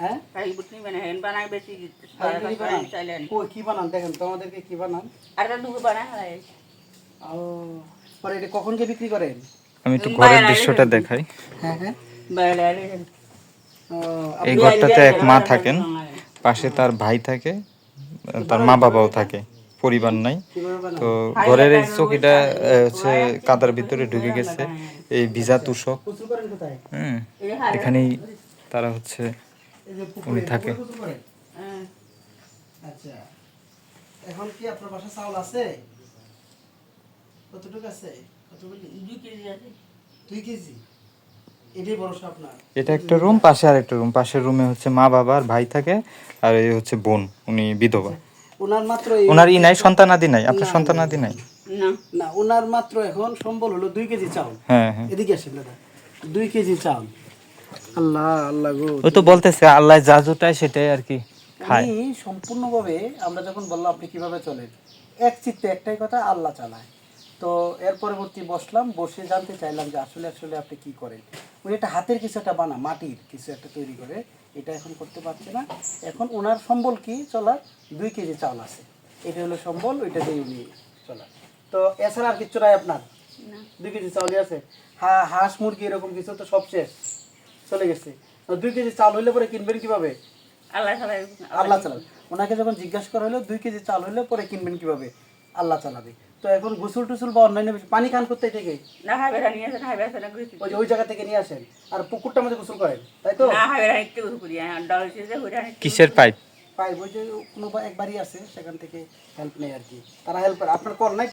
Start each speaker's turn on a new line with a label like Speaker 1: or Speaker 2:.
Speaker 1: হ্যাঁ?
Speaker 2: শাড়ি বুটনি বানায় হেন বানায় বেশি চাইলেন
Speaker 1: কই কি বানান? দেখেন তো আমাদেরকে কি বানান?
Speaker 2: আর একটা দুটো বানায় হারাই
Speaker 1: ও পরে এটা কখন গিয়ে বিক্রি করেন?
Speaker 3: আমি একটু ঘরের দৃশ্যটা দেখাই।
Speaker 1: হ্যাঁ হ্যাঁ।
Speaker 2: বাইরে
Speaker 3: এই ঘরটাতে এক মা থাকেন। পাশে তার ভাই থাকে তার মা বাবাও থাকে পরিবার নাই। তো ঘরের এই চকিটা হচ্ছে কাদার ভিতরে ঢুকে গেছে। এই ভিজা তুষক। হুম এখানেই তারা হচ্ছে উনি থাকে।
Speaker 1: করেন? আচ্ছা। এখন কি আপনার বাসা চাউল আছে? কতটুকু আছে? কত
Speaker 2: দুই কেজি আছে।
Speaker 1: দুই কেজি? এটাই ভরসা আপনার
Speaker 3: এটা একটা রুম পাশে আর একটা রুম। পাশের রুমে হচ্ছে মা বাবা আর ভাই থাকে আর এই হচ্ছে বোন উনি বিধবা।
Speaker 1: ওনার মাত্র
Speaker 3: ওনার ই নাই সন্তানাদি নাই। আপনার সন্তানাদি নাই?
Speaker 2: না।
Speaker 1: না ওনার মাত্র এখন সম্বল হলো দুই কেজি চাউল।
Speaker 3: হ্যাঁ হ্যাঁ।
Speaker 1: এদিকে আসেন দাদা। দুই কেজি চাউল। আল্লাহ আল্লাহ গো।
Speaker 3: ওই তো বলতেছে আল্লাহ যা জোটায় সেটাই আর কি খায়।
Speaker 1: সম্পূর্ণভাবে আমরা যখন বললাম আপনি কীভাবে চলেন? এক চিত্তে একটাই কথা আল্লাহ চালায়। তো এর পরবর্তী বসলাম বসে জানতে চাইলাম যে আসলে আসলে আপনি কি করেন? উনি একটা হাতের কিছু একটা বানা মাটির কিছু একটা তৈরি করে এটা এখন করতে পারছে না। এখন ওনার সম্বল কি? চলার দুই কেজি চাউল আছে। এটা হলো সম্বল ওইটা দিয়ে উনি চলার তো এছাড়া আর কিচ্ছু নাই আপনার? দুই কেজি চাউলই আছে। হ্যাঁ হাঁস মুরগি এরকম কিছু তো সব শেষ। চলে গেছে। দুই কেজি চাল হইলে পরে কিনবেন কীভাবে?
Speaker 2: আল্লাহ
Speaker 1: চালাবে। ওনাকে যখন জিজ্ঞাসা করা হলো দুই কেজি চাল হইলে পরে কিনবেন কীভাবে? আল্লাহ চালাবে। তো এখন গোসল টুসুল বা অন্যান্য পানি খান করতে থেকে?
Speaker 2: না নিয়ে আসেন
Speaker 1: ওই ওই জায়গা থেকে নিয়ে আসেন। আর পুকুরটার মধ্যে গোসল করেন তাই তো?
Speaker 2: না হাই বেড়া নিতে ঘুরি ডাল যে ঘুরে
Speaker 3: কিসের পাইপ?
Speaker 1: পাই ওই যে কোনো এক বাড়ি আছে সেখান থেকে হেল্প নেই আর কি। তারা হেল্প করে। আপনার কল নাই?